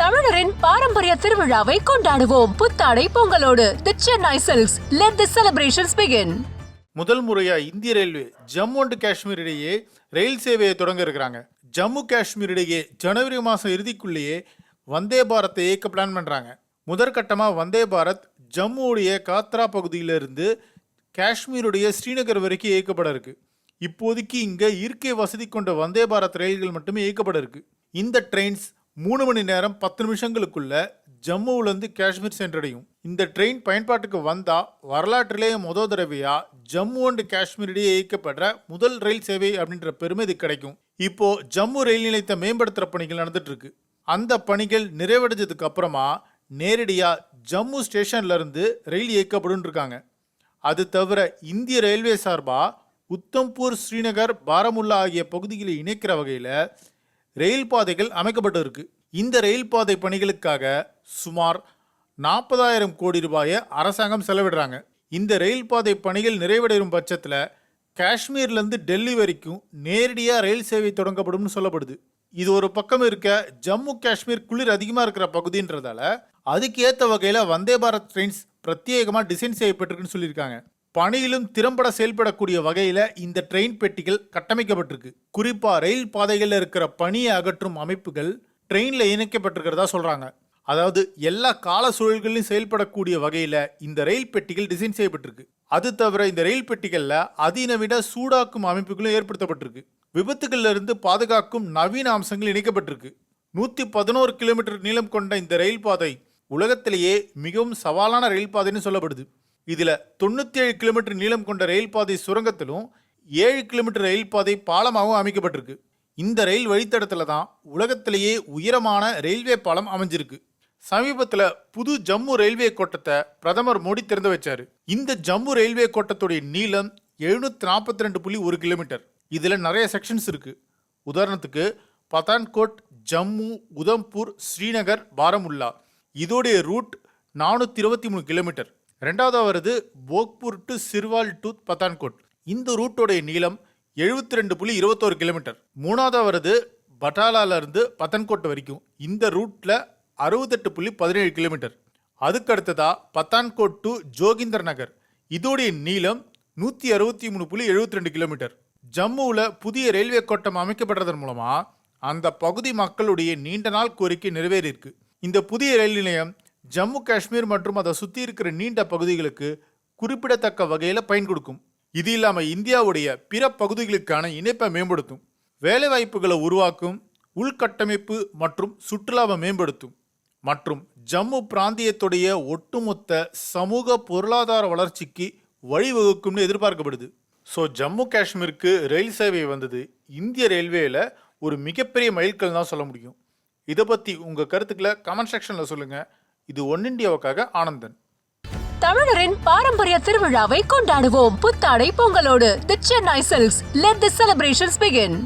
தமிழரின் பாரம்பரிய திருவிழாவை கொண்டாடுவோம். புத்தாடை பொங்கலோடு the Chennai silks let the celebrations begin முதல் முறையா இந்திய ரயில்வே ஜம்மு அண்ட் காஷ்மீர் இடையே ரயில் சேவையை தொடங்க இருக்கிறாங்க. ஜம்மு காஷ்மீர் இடையே ஜனவரி மாதம் இறுதிக்குள்ளேயே வந்தே பாரத்தை இயக்க பிளான் பண்ணுறாங்க முதற்கட்டமாக வந்தே பாரத் ஜம்முடைய காத்ரா பகுதியிலிருந்து காஷ்மீருடைய ஸ்ரீநகர் வரைக்கும் இயக்கப்பட இருக்கு. இப்போதைக்கு இங்கே இருக்கை வசதி கொண்ட வந்தே பாரத் ரயில்கள் மட்டுமே இயக்கப்பட இருக்கு. இந்த ட்ரெயின்ஸ் மூணு மணி நேரம் பத்து நிமிஷங்களுக்குள்ள ஜம்முவிலேருந்து காஷ்மீர் சென்றடையும். இந்த ட்ரெயின் பயன்பாட்டுக்கு வந்தா வரலாற்றிலேயே முத தடவையா ஜம்மு அண்ட் காஷ்மீர் இடையே இயக்கப்படுற முதல் ரயில் சேவை அப்படின்ற பெருமை இது கிடைக்கும். இப்போ ஜம்மு ரயில் நிலையத்தை மேம்படுத்துற பணிகள் நடந்துட்டு இருக்கு அந்த பணிகள் நிறைவடைஞ்சதுக்கு அப்புறமா நேரடியாக ஜம்மு ஸ்டேஷன்ல இருந்து ரயில் இயக்கப்படும் இருக்காங்க. அது தவிர இந்திய ரயில்வே சார்பா உத்தம்பூர் ஸ்ரீநகர் பாரமுல்லா ஆகிய பகுதிகளை இணைக்கிற வகையில் ரயில் பாதைகள் அமைக்கப்பட்டு இருக்கு இந்த ரயில் பாதை பணிகளுக்காக சுமார் நாற்பதாயிரம் கோடி ரூபாயை அரசாங்கம் செலவிடுறாங்க. இந்த ரயில் பாதை பணிகள் நிறைவடையும் பட்சத்தில் காஷ்மீர்லேருந்து டெல்லி வரைக்கும் நேரடியாக ரயில் சேவை தொடங்கப்படும்னு சொல்லப்படுது. இது ஒரு பக்கம் இருக்க ஜம்மு காஷ்மீர் குளிர் அதிகமாக இருக்கிற பகுதின்றதால அதுக்கு ஏற்ற வகையில் வந்தே பாரத் ட்ரெயின்ஸ் பிரத்யேகமாக டிசைன் செய்யப்பட்டிருக்குன்னு சொல்லியிருக்காங்க. பணியிலும் திறம்பட செயல்படக்கூடிய வகையில் இந்த ட்ரெயின் பெட்டிகள் கட்டமைக்கப்பட்டிருக்கு. குறிப்பாக ரயில் பாதைகளில் இருக்கிற பணியை அகற்றும் அமைப்புகள் ட்ரெயினில் இணைக்கப்பட்டிருக்கிறதா சொல்கிறாங்க அதாவது எல்லா கால சூழல்களிலும் செயல்படக்கூடிய வகையில் இந்த ரயில் பெட்டிகள் டிசைன் செய்யப்பட்டிருக்கு. அது தவிர இந்த ரயில் பெட்டிகளில் அதிநவீன சூடாக்கும் அமைப்புகளும் ஏற்படுத்தப்பட்டிருக்கு. விபத்துகளிலிருந்து பாதுகாக்கும் நவீன அம்சங்கள் இணைக்கப்பட்டிருக்கு. நூற்றி பதினோரு கிலோமீட்டர் நீளம் கொண்ட இந்த ரயில் பாதை உலகத்திலேயே மிகவும் சவாலான ரயில் பாதைன்னு சொல்லப்படுது. இதில் தொண்ணூற்றி ஏழு கிலோமீட்டர் நீளம் கொண்ட ரயில் பாதை சுரங்கத்திலும் ஏழு கிலோமீட்டர் ரயில் பாதை பாலமாகவும் அமைக்கப்பட்டிருக்கு. இந்த ரயில் வழித்தடத்தில் தான் உலகத்திலேயே உயரமான ரயில்வே பாலம் அமைஞ்சிருக்கு. சமீபத்தில் புது ஜம்மு ரயில்வே கோட்டத்தை பிரதமர் மோடி திறந்து வச்சார். இந்த ஜம்மு ரயில்வே கோட்டத்துடைய நீளம் எழுநூற்றி நாற்பத்தி ரெண்டு புள்ளி ஒரு கிலோமீட்டர். இதில் நிறைய செக்ஷன்ஸ் இருக்குது உதாரணத்துக்கு பதான்கோட் ஜம்மு உதம்பூர் ஸ்ரீநகர் பாரமுல்லா. இதோடைய ரூட் நானூற்றி இருபத்தி மூணு கிலோமீட்டர். ரெண்டாவதாக வருது போக்பூர் டு சிர்வால் டு பத்தான்கோட். இந்த ரூட்டோடைய நீளம் எழுபத்தி ரெண்டு புள்ளி இருபத்தோரு கிலோமீட்டர். மூணாவதாக வருது பட்டாலாலேருந்து பத்தன்கோட் வரைக்கும் இந்த ரூட்டில் அறுபத்தெட்டு புள்ளி பதினேழு கிலோமீட்டர். அதுக்கடுத்ததாக பத்தான்கோட் டு ஜோகிந்தர் நகர். இதோடைய நீளம் நூற்றி அறுபத்தி மூணு புள்ளி எழுபத்தி ரெண்டு கிலோமீட்டர். ஜம்முவில் புதிய ரயில்வே கோட்டம் அமைக்கப்பட்டதன் மூலமாக அந்த பகுதி மக்களுடைய நீண்ட நாள் கோரிக்கை நிறைவேறியிருக்கு. இந்த புதிய ரயில் நிலையம் ஜம்மு காஷ்மீர் மற்றும் அதை சுற்றி இருக்கிற நீண்ட பகுதிகளுக்கு குறிப்பிடத்தக்க வகையில் பயன் கொடுக்கும். இது இல்லாமல் இந்தியாவுடைய பிற பகுதிகளுக்கான இணைப்பை மேம்படுத்தும். வேலைவாய்ப்புகளை உருவாக்கும் உள்கட்டமைப்பு மற்றும் சுற்றுலாவை மேம்படுத்தும். மற்றும் ஜம்மு பிராந்தியத்துடைய ஒட்டுமொத்த சமூக பொருளாதார வளர்ச்சிக்கு வழிவகுக்கும்னு எதிர்பார்க்கப்படுது. ஸோ ஜம்மு காஷ்மீருக்கு ரயில் சேவை வந்தது இந்திய ரயில்வேயில் ஒரு மிகப்பெரிய மைல்கல் தான் சொல்ல முடியும். இதை பற்றி உங்கள் கருத்துக்களை கமெண்ட் செக்ஷனில் சொல்லுங்கள் இது ஒன் இண்டியாவுக்காக ஆனந்தன். தமிழரின் பாரம்பரிய திருவிழாவை கொண்டாடுவோம். புத்தாடை பொங்கலோடு. The Chennai silks let the celebrations begin